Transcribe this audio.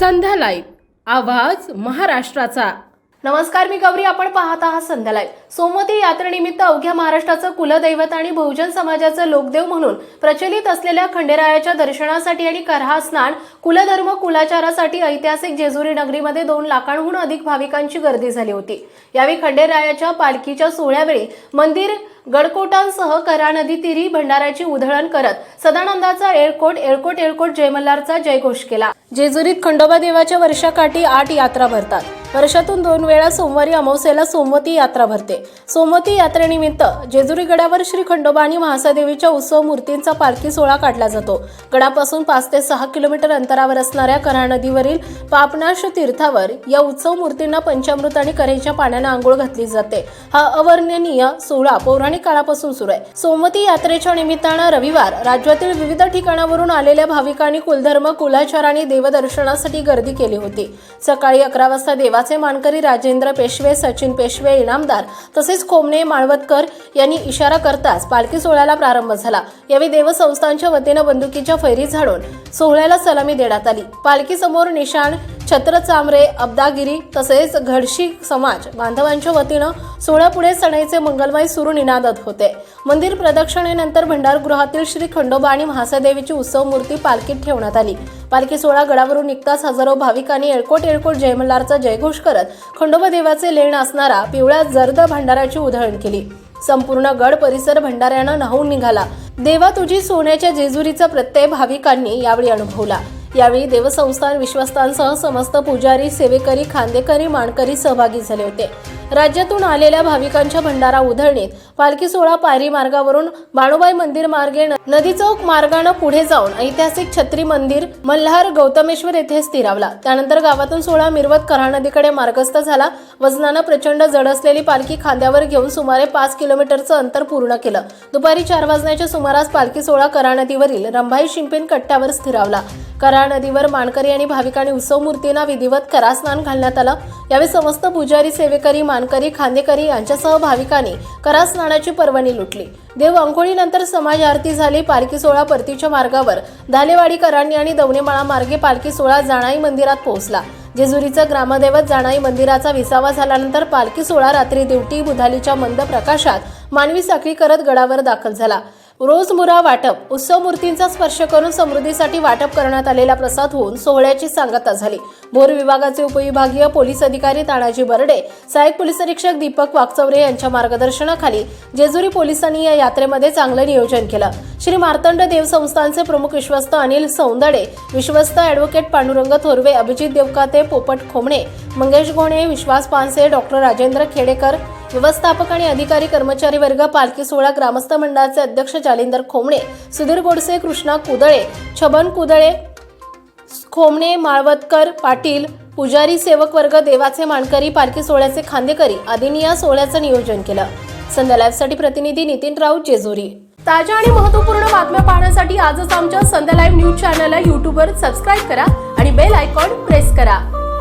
संध्या live. आवाज महाराष्ट्राचा. नमस्कार मी गौरी. आपण पाहत आहात संध्या लाईव्ह. सोमवती यात्रेनिमित्त अवघ्या महाराष्ट्राचं कुलदैवत आणि बहुजन समाजाचं लोकदेव म्हणून प्रचलित असलेल्या खंडेरायाच्या दर्शनासाठी आणि करहा स्नान कुलधर्म कुलाचारासाठी ऐतिहासिक जेजुरी नगरीमध्ये दोन लाखांहून अधिक भाविकांची गर्दी झाली होती. यावेळी खंडेरायाच्या पालखीच्या सोहळ्यावेळी मंदिर गडकोटांसह करा नदी तिरी भंडाऱ्याची उधळण करत सदानंदाचा एळकोट एळकोट एळकोट जयमल्लारचा जयघोष केला. जेजुरीत खंडोबा देवाच्या वर्षाकाठी आठ यात्रा भरतात. वर्षातून दोन वेळा सोमवारी अमावस्येला सोमवती यात्रा भरते. सोमवती यात्रेनिमित्त जेजुरी गडावर श्री खंडोबा आणि महासादेवीच्या उत्सव मूर्तींचा पालखी सोहळा काढला जातो. गडापासून पाच ते सहा किलोमीटर अंतरावर असणाऱ्या कऱ्हा नदीवरील पापनाश तीर्थावर या उत्सव मूर्तींना पंचामृत आणि करेच्या पाण्याने आंघोळ घातली जाते. हा अवर्णनीय सोहळा पौराणिक काळापासून सुरू आहे. सोमवती यात्रेच्या निमित्तानं रविवार राज्यातील विविध ठिकाणावरून आलेल्या भाविकांनी कुलधर्म कुलाचार आणि देवदर्शनासाठी गर्दी केली होती. सकाळी अकरा वाजता देवा देवाचे मानकरी राजेंद्र पेशवे सचिन पेशवे इनामदार तसेच खोमणे माळवतकर यांनी इशारा करताच पालखी सोहळ्याला प्रारंभ झाला. यावेळी देवसंस्थांच्या वतीनं बंदुकीच्या फैरी झाडून सोहळ्याला सलामी देण्यात आली. पालखी समोर निशाण छत्र चामरे अब्दागिरी तसेच घडशी समाज बांधवांच्या वतीनं सोहळ्यापुढे सणाईचे मंगलवाई सुरू निनादत होते. मंदिर प्रदक्षिणेनंतर भंडारगृहातील श्री खंडोबा आणि महासादेवीची उत्सव मूर्ती पालखीत ठेवण्यात आली. पालखी सोहळा गडावरून निघताच हजारो भाविकांनी एळकोट एळकोट जयमल्हारचा जयघोष करत खंडोबा देवाचे लेण असणारा पिवळ्या जर्द भंडाराची उधळण केली. संपूर्ण गड परिसर भंडाऱ्यानं न्हावून निघाला. देवा तुझी सोन्याच्या जेजुरीचा प्रत्यय भाविकांनी यावेळी अनुभवला. यावेळी देवसंस्थान विश्वस्तांसह समस्त पुजारी सेवेकरी खांदेकरी मानकरी सहभागी झाले होते. राज्यातून आलेल्या भाविकांच्या भंडारा उधळणीत पालखी सोहळा पायरी मार्गावरून बाणूबाई मंदिर मार्गे नदी चौक मार्गानं पुढे जाऊन ऐतिहासिक छत्री मंदिर मल्हार गौतमेश्वर येथे स्थिरावला. त्यानंतर गावातून सोहळा मिरवत कऱ्हा नदीकडे मार्गस्थ झाला. वजनानं प्रचंड जड असलेली पालखी खांद्यावर घेऊन सुमारे पाच किलोमीटरचं अंतर पूर्ण केलं. दुपारी चार वाजण्याच्या सुमारास पालखी सोहळा कऱ्हा नदीवरील रंभाई शिंपेन कट्ट्यावर स्थिरावला. करा नदीवर मानकरी आणि भाविकांनी उत्सव मूर्तींना विधिवत करास्नान घालण्यात आलं. यावेळी समस्त पुजारी सेवेकरी मानकरी खांदेकरी यांच्यासह भाविकांनी करास्नानाची पर्वणी लुटली. देव अंघोळीनंतर समाज आरती झाली. पालखी सोहळा परतीच्या मार्गावर धालेवाडीकरांनी आणि दवणेमाळा मार्गे पालखी सोहळा जाणाई मंदिरात पोहोचला. जेजुरीचं ग्रामदैवत जाणाई मंदिराचा विसावा झाल्यानंतर पालखी सोहळा रात्री दिवटी बुधालीच्या मंद प्रकाशात मानवी साखळी करत गडावर दाखल झाला. रोजमुरा वाटप उत्सव मूर्तींचा स्पर्श करून समृद्धीसाठी वाटप करण्यात आलेला प्रसाद होऊन सोहळ्याची सांगता झाली. भोर विभागाचे उपविभागीय पोलीस अधिकारी तानाजी बर्डे सहाय्यक पोलीस अधीक्षक दीपक वाकचौरे यांच्या मार्गदर्शनाखाली जेजुरी पोलिसांनी या यात्रेमध्ये चांगलं नियोजन केलं. श्री मार्तंड देव संस्थानचे प्रमुख विश्वस्त अनिल सौंदडे विश्वस्त ॲडव्होकेट पांडुरंग थोरवे अभिजित देवकाते पोपट खोमणे मंगेश घोणे विश्वास पानसे डॉक्टर राजेंद्र खेडेकर व्यवस्थापक आणि अधिकारी कर्मचारी वर्ग पालखी सोहळा ग्रामस्थ मंडळाचे अध्यक्ष जालिंदर खोमणे सुधीर गोडसे कृष्णा कुदळे छबन कुदळे खोमणे माळवतकर पाटील पुजारी सेवक वर्ग देवाचे मानकरी पालखी सोहळ्याचे खांदेकरी आदींनी या सोहळ्याचं नियोजन केलं. संध्या लाईव्हसाठी प्रतिनिधी नितीन राऊत जेजुरी. ताज्या आणि महत्त्वपूर्ण बातम्या पाहण्यासाठी आजच आमच्या संध्या लाईव्ह न्यूज चॅनलला यूट्यूबवर सबस्क्राईब करा आणि बेल आयकॉन प्रेस करा.